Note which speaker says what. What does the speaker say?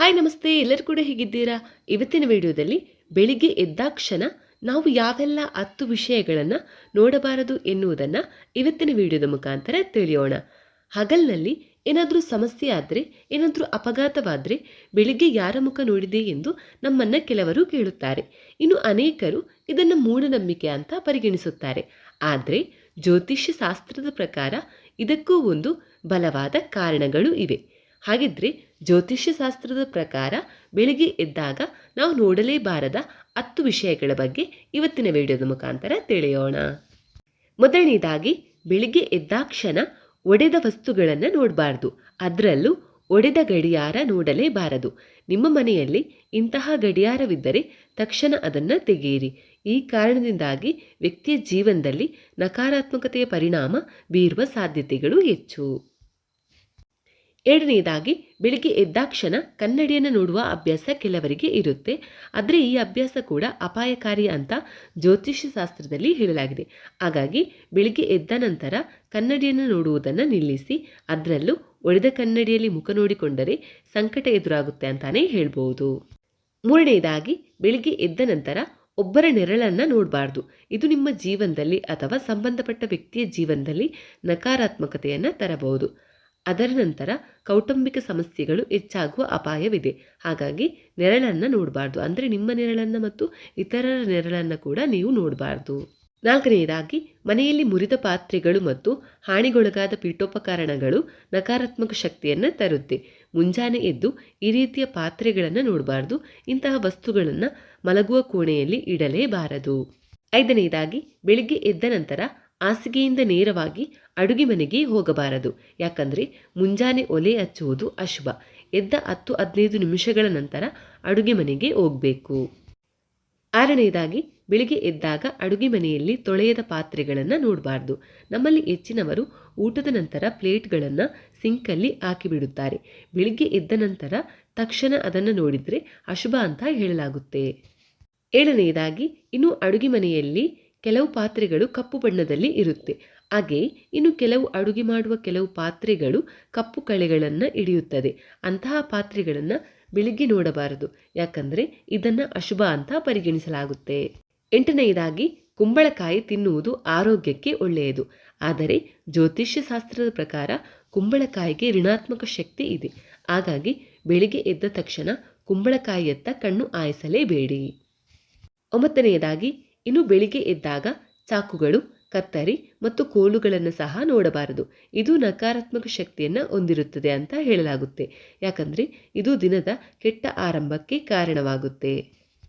Speaker 1: Hi ನಮಸ್ತೆ, ಎಲ್ಲರೂ ಕೂಡ ಹೇಗಿದ್ದೀರಾ? ಇವತ್ತಿನ ವಿಡಿಯೋದಲ್ಲಿ ಬೆಳಿಗ್ಗೆ ಎದ್ದಾಕ್ಷಣ ನಾವು ಯಾವೆಲ್ಲ ಹತ್ತು ವಿಷಯಗಳನ್ನು ನೋಡಬಾರದು ಎನ್ನುವುದನ್ನು ಇವತ್ತಿನ ವಿಡಿಯೋದ ಮುಖಾಂತರ ತಿಳಿಯೋಣ. ಹಗಲಿನಲ್ಲಿ ಏನಾದರೂ ಸಮಸ್ಯೆ ಆದರೆ, ಏನಾದರೂ ಅಪಘಾತವಾದರೆ ಬೆಳಿಗ್ಗೆ ಯಾರ ಮುಖ ನೋಡಿದೆ ಎಂದು ನಮ್ಮನ್ನು ಕೆಲವರು ಕೇಳುತ್ತಾರೆ. ಇನ್ನು ಅನೇಕರು ಇದನ್ನು ಮೂಢನಂಬಿಕೆ ಅಂತ ಪರಿಗಣಿಸುತ್ತಾರೆ. ಆದರೆ ಜ್ಯೋತಿಷ್ಯ ಶಾಸ್ತ್ರದ ಪ್ರಕಾರ ಇದಕ್ಕೂ ಒಂದು ಬಲವಾದ ಕಾರಣಗಳು ಇವೆ. ಹಾಗಿದ್ರೆ ಜ್ಯೋತಿಷ್ಯ ಶಾಸ್ತ್ರದ ಪ್ರಕಾರ ಬೆಳಿಗ್ಗೆ ಎದ್ದಾಗ ನಾವು ನೋಡಲೇಬಾರದ ಹತ್ತು ವಿಷಯಗಳ ಬಗ್ಗೆ ಇವತ್ತಿನ ವಿಡಿಯೋದ ಮುಖಾಂತರ ತಿಳಿಯೋಣ. ಮೊದಲನೇದಾಗಿ, ಬೆಳಿಗ್ಗೆ ಎದ್ದಾಕ್ಷಣ ಒಡೆದ ವಸ್ತುಗಳನ್ನು ನೋಡಬಾರ್ದು. ಅದರಲ್ಲೂ ಒಡೆದ ಗಡಿಯಾರ ನೋಡಲೇಬಾರದು. ನಿಮ್ಮ ಮನೆಯಲ್ಲಿ ಇಂತಹ ಗಡಿಯಾರವಿದ್ದರೆ ತಕ್ಷಣ ಅದನ್ನು ತೆಗೆಯಿರಿ. ಈ ಕಾರಣದಿಂದಾಗಿ ವ್ಯಕ್ತಿಯ ಜೀವನದಲ್ಲಿ ನಕಾರಾತ್ಮಕತೆಯ ಪರಿಣಾಮ ಬೀರುವ ಸಾಧ್ಯತೆಗಳು ಹೆಚ್ಚು. ಎರಡನೇದಾಗಿ, ಬೆಳಿಗ್ಗೆ ಎದ್ದಾಕ್ಷಣ ಕನ್ನಡಿಯನ್ನು ನೋಡುವ ಅಭ್ಯಾಸ ಕೆಲವರಿಗೆ ಇರುತ್ತೆ. ಆದರೆ ಈ ಅಭ್ಯಾಸ ಕೂಡ ಅಪಾಯಕಾರಿ ಅಂತ ಜ್ಯೋತಿಷ್ಯ ಶಾಸ್ತ್ರದಲ್ಲಿ ಹೇಳಲಾಗಿದೆ. ಹಾಗಾಗಿ, ಬೆಳಿಗ್ಗೆ ಎದ್ದ ನಂತರ ಕನ್ನಡಿಯನ್ನು ನೋಡುವುದನ್ನು ನಿಲ್ಲಿಸಿ, ಅದರಲ್ಲೂ ಒಡೆದ ಕನ್ನಡಿಯಲ್ಲಿ ಮುಖ ನೋಡಿಕೊಂಡರೆ ಸಂಕಟ ಎದುರಾಗುತ್ತೆ ಅಂತಾನೆ ಹೇಳ್ಬೋದು. ಮೂರನೆಯದಾಗಿ ಬೆಳಿಗ್ಗೆ ಎದ್ದ ನಂತರ ಒಬ್ಬರ ನೆರಳನ್ನು ನೋಡಬಾರ್ದು. ಇದು ನಿಮ್ಮ ಜೀವನದಲ್ಲಿ ಅಥವಾ ಸಂಬಂಧಪಟ್ಟ ವ್ಯಕ್ತಿಯ ಜೀವನದಲ್ಲಿ ನಕಾರಾತ್ಮಕತೆಯನ್ನು ತರಬಹುದು. ಅದರ ನಂತರ ಕೌಟುಂಬಿಕ ಸಮಸ್ಯೆಗಳು ಹೆಚ್ಚಾಗುವ ಅಪಾಯವಿದೆ. ಹಾಗಾಗಿ ನೆರಳನ್ನು ನೋಡಬಾರ್ದು. ಅಂದರೆ ನಿಮ್ಮ ನೆರಳನ್ನು ಮತ್ತು ಇತರರ ನೆರಳನ್ನು ಕೂಡ ನೀವು ನೋಡಬಾರ್ದು. ನಾಲ್ಕನೆಯದಾಗಿ ಮನೆಯಲ್ಲಿ ಮುರಿದ ಪಾತ್ರೆಗಳು ಮತ್ತು ಹಾನಿಗೊಳಗಾದ ಪೀಠೋಪಕರಣಗಳು ನಕಾರಾತ್ಮಕ ಶಕ್ತಿಯನ್ನು ತರುತ್ತೆ. ಮುಂಜಾನೆ ಎದ್ದು ಈ ರೀತಿಯ ಪಾತ್ರೆಗಳನ್ನು ನೋಡಬಾರ್ದು. ಇಂತಹ ವಸ್ತುಗಳನ್ನು ಮಲಗುವ ಕೋಣೆಯಲ್ಲಿ ಇಡಲೇಬಾರದು. ಐದನೆಯದಾಗಿ ಬೆಳಿಗ್ಗೆ ಎದ್ದ ನಂತರ ಹಾಸಿಗೆಯಿಂದ ನೇರವಾಗಿ ಅಡುಗೆ ಮನೆಗೆ ಹೋಗಬಾರದು. ಯಾಕಂದರೆ ಮುಂಜಾನೆ ಒಲೆ ಹಚ್ಚುವುದು ಅಶುಭ. ಎದ್ದ ಹತ್ತು ಹದಿನೈದು ನಿಮಿಷಗಳ ನಂತರ ಅಡುಗೆ ಮನೆಗೆ ಹೋಗಬೇಕು. ಆರನೆಯದಾಗಿ ಬೆಳಿಗ್ಗೆ ಎದ್ದಾಗ ಅಡುಗೆ ಮನೆಯಲ್ಲಿ ತೊಳೆಯದ ಪಾತ್ರೆಗಳನ್ನು ನೋಡಬಾರ್ದು. ನಮ್ಮಲ್ಲಿ ಹೆಚ್ಚಿನವರು ಊಟದ ನಂತರ ಪ್ಲೇಟ್ಗಳನ್ನು ಸಿಂಕಲ್ಲಿ ಹಾಕಿಬಿಡುತ್ತಾರೆ. ಬೆಳಿಗ್ಗೆ ಎದ್ದ ನಂತರ ತಕ್ಷಣ ಅದನ್ನು ನೋಡಿದರೆ ಅಶುಭ ಅಂತ ಹೇಳಲಾಗುತ್ತೆ. ಏಳನೆಯದಾಗಿ ಇನ್ನು ಅಡುಗೆ ಮನೆಯಲ್ಲಿ ಕೆಲವು ಪಾತ್ರೆಗಳು ಕಪ್ಪು ಬಣ್ಣದಲ್ಲಿ ಇರುತ್ತೆ. ಹಾಗೆ ಇನ್ನು ಕೆಲವು ಅಡುಗೆ ಮಾಡುವ ಕೆಲವು ಪಾತ್ರೆಗಳು ಕಪ್ಪು ಕಳೆಗಳನ್ನು ಹಿಡಿಯುತ್ತದೆ. ಅಂತಹ ಪಾತ್ರೆಗಳನ್ನು ಬೆಳಿಗ್ಗೆ ನೋಡಬಾರದು. ಯಾಕಂದರೆ ಇದನ್ನು ಅಶುಭ ಅಂತ ಪರಿಗಣಿಸಲಾಗುತ್ತೆ. ಎಂಟನೆಯದಾಗಿ, ಕುಂಬಳಕಾಯಿ ತಿನ್ನುವುದು ಆರೋಗ್ಯಕ್ಕೆ ಒಳ್ಳೆಯದು. ಆದರೆ ಜ್ಯೋತಿಷ್ಯ ಶಾಸ್ತ್ರದ ಪ್ರಕಾರ ಕುಂಬಳಕಾಯಿಗೆ ಋಣಾತ್ಮಕ ಶಕ್ತಿ ಇದೆ. ಹಾಗಾಗಿ ಬೆಳಿಗ್ಗೆ ಎದ್ದ ತಕ್ಷಣ ಕುಂಬಳಕಾಯಿಯತ್ತ ಕಣ್ಣು ಆಯಿಸಲೇಬೇಡಿ ಒಂಬತ್ತನೆಯದಾಗಿ ಇನ್ನು ಬೆಳಿಗ್ಗೆ ಎದ್ದಾಗ ಚಾಕುಗಳು, ಕತ್ತರಿ ಮತ್ತು ಕೋಲುಗಳನ್ನು ಸಹ ನೋಡಬಾರದು. ಇದು ನಕಾರಾತ್ಮಕ ಶಕ್ತಿಯನ್ನು ಹೊಂದಿರುತ್ತದೆ ಅಂತ ಹೇಳಲಾಗುತ್ತೆ. ಯಾಕಂದರೆ ಇದು ದಿನದ ಕೆಟ್ಟ ಆರಂಭಕ್ಕೆ ಕಾರಣವಾಗುತ್ತೆ.